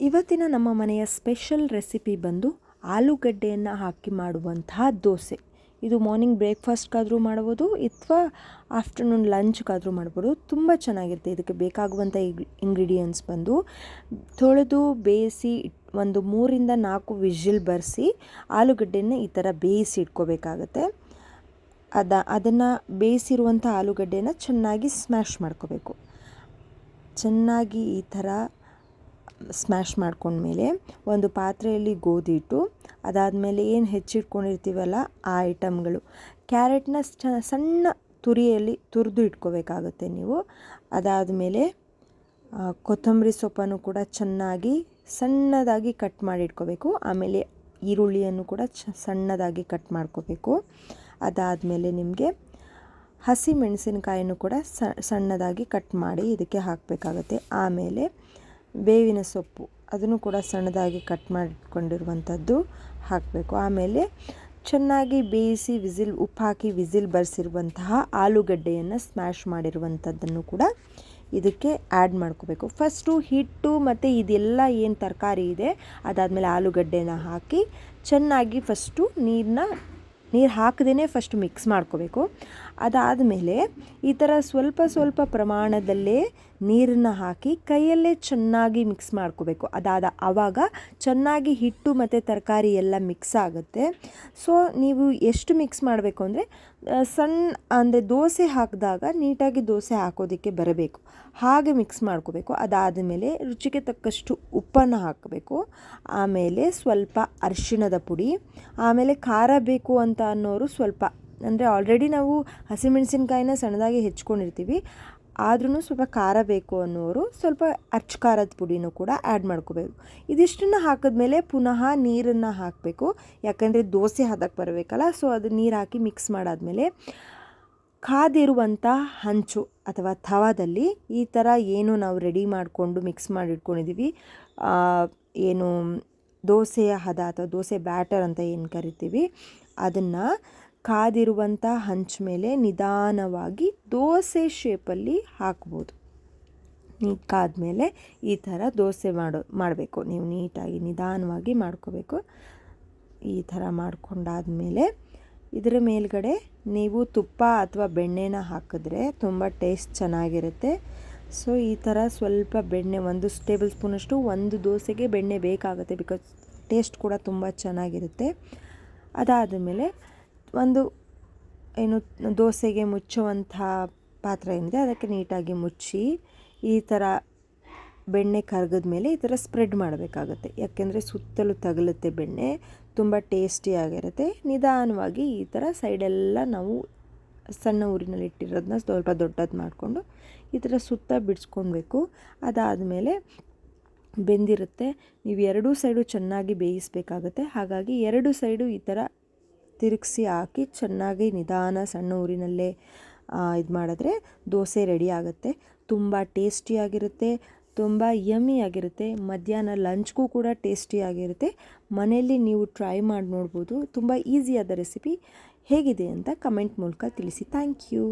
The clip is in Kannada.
ಇವತ್ತಿನ ನಮ್ಮ ಮನೆಯ ಸ್ಪೆಷಲ್ ರೆಸಿಪಿ ಬಂದು ಆಲೂಗಡ್ಡೆಯನ್ನು ಹಾಕಿ ಮಾಡುವಂತಹ ದೋಸೆ. ಇದು ಮಾರ್ನಿಂಗ್ ಬ್ರೇಕ್ಫಾಸ್ಟ್ಗಾದರೂ ಮಾಡ್ಬೋದು, ಅಥವಾ ಆಫ್ಟರ್ನೂನ್ ಲಂಚ್ಗಾದರೂ ಮಾಡ್ಬೋದು. ತುಂಬ ಚೆನ್ನಾಗಿರುತ್ತೆ. ಇದಕ್ಕೆ ಬೇಕಾಗುವಂಥ ಇಂಗ್ರೀಡಿಯೆಂಟ್ಸ್ ಬಂದು ತೊಳೆದು ಬೇಯಿಸಿ ಒಂದು ಮೂರಿಂದ ನಾಲ್ಕು ವಿಜಿಲ್ ಬರೆಸಿ ಆಲೂಗಡ್ಡೆನ ಈ ಥರ ಬೇಯಿಸಿ ಇಟ್ಕೋಬೇಕಾಗತ್ತೆ. ಅದ, ಅದನ್ನು ಬೇಯಿಸಿರುವಂಥ ಆಲೂಗಡ್ಡೆನ ಚೆನ್ನಾಗಿ ಸ್ಮ್ಯಾಶ್ ಮಾಡ್ಕೋಬೇಕು. ಚೆನ್ನಾಗಿ ಈ ಥರ ಸ್ಮ್ಯಾಶ್ ಮಾಡ್ಕೊಂಡ್ಮೇಲೆ ಒಂದು ಪಾತ್ರೆಯಲ್ಲಿ ಗೋಧಿ ಇಟ್ಟು ಅದಾದಮೇಲೆ ಏನು ಹೆಚ್ಚಿಟ್ಕೊಂಡಿರ್ತೀವಲ್ಲ ಆ ಐಟಮ್ಗಳು ಕ್ಯಾರೆಟ್ನ ಸಣ್ಣ ತುರಿಯಲ್ಲಿ ತುರಿದು ಇಟ್ಕೋಬೇಕಾಗುತ್ತೆ ನೀವು. ಅದಾದಮೇಲೆ ಕೊತ್ತಂಬರಿ ಸೊಪ್ಪನ್ನು ಕೂಡ ಚೆನ್ನಾಗಿ ಸಣ್ಣದಾಗಿ ಕಟ್ ಮಾಡಿ ಇಟ್ಕೋಬೇಕು. ಆಮೇಲೆ ಈರುಳ್ಳಿಯನ್ನು ಕೂಡ ಚ, ಸಣ್ಣದಾಗಿ ಕಟ್ ಮಾಡ್ಕೋಬೇಕು. ಅದಾದಮೇಲೆ ನಿಮಗೆ ಹಸಿ ಮೆಣಸಿನಕಾಯನ್ನು ಕೂಡ ಸಣ್ಣದಾಗಿ ಕಟ್ ಮಾಡಿ ಇದಕ್ಕೆ ಹಾಕಬೇಕಾಗುತ್ತೆ. ಆಮೇಲೆ ಬೇವಿನ ಸೊಪ್ಪು ಅದನ್ನು ಕೂಡ ಸಣ್ಣದಾಗಿ ಕಟ್ ಮಾಡಿಕೊಂಡಿರುವಂಥದ್ದು ಹಾಕಬೇಕು. ಆಮೇಲೆ ಚೆನ್ನಾಗಿ ಬೇಯಿಸಿ ವಿಸಿಲ್ ಉಪ್ಪು ಹಾಕಿ ವಿಸಿಲ್ ಬರೆಸಿರುವಂತಹ ಆಲೂಗಡ್ಡೆಯನ್ನು ಸ್ಮ್ಯಾಶ್ ಮಾಡಿರುವಂಥದ್ದನ್ನು ಕೂಡ ಇದಕ್ಕೆ ಆ್ಯಡ್ ಮಾಡ್ಕೋಬೇಕು. ಫಸ್ಟು ಹಿಟ್ಟು ಮತ್ತು ಇದೆಲ್ಲ ಏನು ತರಕಾರಿ ಇದೆ ಅದಾದಮೇಲೆ ಆಲೂಗಡ್ಡೆನ ಹಾಕಿ ಚೆನ್ನಾಗಿ ಫಸ್ಟು ನೀರನ್ನ ನೀರು ಹಾಕದೇ ಫಸ್ಟ್ ಮಿಕ್ಸ್ ಮಾಡ್ಕೋಬೇಕು. ಅದಾದಮೇಲೆ ಈ ಥರ ಸ್ವಲ್ಪ ಸ್ವಲ್ಪ ಪ್ರಮಾಣದಲ್ಲೇ ನೀರನ್ನು ಹಾಕಿ ಕೈಯಲ್ಲೇ ಚೆನ್ನಾಗಿ ಮಿಕ್ಸ್ ಮಾಡ್ಕೋಬೇಕು. ಅದಾದ ಆವಾಗ ಚೆನ್ನಾಗಿ ಹಿಟ್ಟು ಮತ್ತು ತರಕಾರಿ ಎಲ್ಲ ಮಿಕ್ಸ್ ಆಗುತ್ತೆ. ಸೊ ನೀವು ಎಷ್ಟು ಮಿಕ್ಸ್ ಮಾಡಬೇಕು ಅಂದರೆ ಸಣ್ಣ ಅಂದರೆ ದೋಸೆ ಹಾಕಿದಾಗ ನೀಟಾಗಿ ದೋಸೆ ಹಾಕೋದಕ್ಕೆ ಬರಬೇಕು. ಹಾಗೆ ಮಿಕ್ಸ್ ಮಾಡ್ಕೋಬೇಕು. ಅದಾದ ಮೇಲೆ ರುಚಿಗೆ ತಕ್ಕಷ್ಟು ಉಪ್ಪನ್ನು ಹಾಕಬೇಕು. ಆಮೇಲೆ ಸ್ವಲ್ಪ ಅರಿಶಿಣದ ಪುಡಿ, ಆಮೇಲೆ ಖಾರ ಬೇಕು ಅಂತ ಅನ್ನೋರು ಸ್ವಲ್ಪ. ಅಂದರೆ ಆಲ್ರೆಡಿ ನಾವು ಹಸಿಮೆಣಸಿನ್ಕಾಯಿನ ಸಣ್ಣದಾಗಿ ಹೆಚ್ಕೊಂಡಿರ್ತೀವಿ. ಆದ್ರೂ ಸ್ವಲ್ಪ ಖಾರ ಬೇಕು ಅನ್ನೋರು ಸ್ವಲ್ಪ ಅಚ್ಚ ಖಾರದ ಪುಡಿನೂ ಕೂಡ ಆ್ಯಡ್ ಮಾಡ್ಕೋಬೇಕು. ಇದಿಷ್ಟನ್ನು ಹಾಕಿದ್ಮೇಲೆ ಪುನಃ ನೀರನ್ನು ಹಾಕಬೇಕು. ಯಾಕಂದರೆ ದೋಸೆ ಹದಕ್ಕೆ ಬರಬೇಕಲ್ಲ ಸೊ ಅದು ನೀರು ಹಾಕಿ ಮಿಕ್ಸ್ ಮಾಡಾದಮೇಲೆ ಕಾದಿರುವಂಥ ಹಂಚು ಅಥವಾ ತವಾದಲ್ಲಿ ಈ ಥರ ಏನು ನಾವು ರೆಡಿ ಮಾಡಿಕೊಂಡು ಮಿಕ್ಸ್ ಮಾಡಿ ಇಟ್ಕೊಂಡಿದ್ದೀವಿ ಏನು ದೋಸೆಯ ಹದ ಅಥವಾ ದೋಸೆ ಬ್ಯಾಟರ್ ಅಂತ ಏನು ಕರಿತೀವಿ. ಅದನ್ನು ಕಾದಿರುವಂಥ ಹಂಚ ಮೇಲೆ ನಿಧಾನವಾಗಿ ದೋಸೆ ಶೇಪಲ್ಲಿ ಹಾಕ್ಬೋದು. ನೀಟ್ ಕಾದ್ಮೇಲೆ ಈ ಥರ ದೋಸೆ ಮಾಡೋ, ಮಾಡಬೇಕು. ನೀವು ನೀಟಾಗಿ ನಿಧಾನವಾಗಿ ಮಾಡ್ಕೋಬೇಕು. ಈ ಥರ ಮಾಡ್ಕೊಂಡಾದಮೇಲೆ ಇದರ ಮೇಲ್ಗಡೆ ನೀವು ತುಪ್ಪ ಅಥವಾ ಬೆಣ್ಣೆನ ಹಾಕಿದ್ರೆ ತುಂಬ ಟೇಸ್ಟ್ ಚೆನ್ನಾಗಿರುತ್ತೆ. ಸೊ ಈ ಥರ ಸ್ವಲ್ಪ ಬೆಣ್ಣೆ, ಒಂದು ಟೇಬಲ್ ಸ್ಪೂನಷ್ಟು ಒಂದು ದೋಸೆಗೆ ಬೆಣ್ಣೆ ಬೇಕಾಗುತ್ತೆ ಬಿಕಾಸ್ ಟೇಸ್ಟ್ ಕೂಡ ತುಂಬ ಚೆನ್ನಾಗಿರುತ್ತೆ. ಅದಾದ ಮೇಲೆ ಒಂದು ಏನು ದೋಸೆಗೆ ಮುಚ್ಚುವಂಥ ಪಾತ್ರೆ ಏನಿದೆ, ಅದಕ್ಕೆ ನೀಟಾಗಿ ಮುಚ್ಚಿ ಈ ಥರ ಬೆಣ್ಣೆ ಕರಗಿದ ಮೇಲೆ ಈ ಥರ ಸ್ಪ್ರೆಡ್ ಮಾಡಬೇಕಾಗತ್ತೆ. ಯಾಕೆಂದರೆ ಸುತ್ತಲೂ ತಗಲುತ್ತೆ ಬೆಣ್ಣೆ, ತುಂಬ ಟೇಸ್ಟಿಯಾಗಿರುತ್ತೆ ನಿಧಾನವಾಗಿ ಈ ಥರ ಸೈಡೆಲ್ಲ ನಾವು ಸಣ್ಣ ಊರಿನಲ್ಲಿ ಇಟ್ಟಿರೋದನ್ನ ಸ್ವಲ್ಪ ದೊಡ್ಡದು ಮಾಡಿಕೊಂಡು ಈ ಥರ ಸುತ್ತ ಬಿಡಿಸ್ಕೊಳ್ಬೇಕು ಅದಾದಮೇಲೆ ಬೆಂದಿರುತ್ತೆ. ನೀವು ಎರಡೂ ಸೈಡು ಚೆನ್ನಾಗಿ ಬೇಯಿಸಬೇಕಾಗತ್ತೆ. ಹಾಗಾಗಿ ಎರಡು ಸೈಡು ಈ ಥರ ತಿರುಗಿಸಿ ಹಾಕಿ ಚೆನ್ನಾಗಿ ನಿಧಾನ ಸಣ್ಣ ಊರಿನಲ್ಲೇ ಇದು ಮಾಡಿದ್ರೆ ದೋಸೆ ರೆಡಿ ಆಗುತ್ತೆ. ತುಂಬ ಟೇಸ್ಟಿಯಾಗಿರುತ್ತೆ ತುಂಬ ಯಮ್ಮಿಯಾಗಿರುತ್ತೆ ಮಧ್ಯಾಹ್ನ ಲಂಚ್ಗೂ ಕೂಡ ಟೇಸ್ಟಿಯಾಗಿರುತ್ತೆ ಮನೆಯಲ್ಲಿ ನೀವು ಟ್ರೈ ಮಾಡಿ ನೋಡ್ಬೋದು. ತುಂಬ ಈಸಿಯಾದ ರೆಸಿಪಿ ಹೇಗಿದೆ ಅಂತ ಕಮೆಂಟ್ ಮೂಲಕ ತಿಳಿಸಿ. Thank you.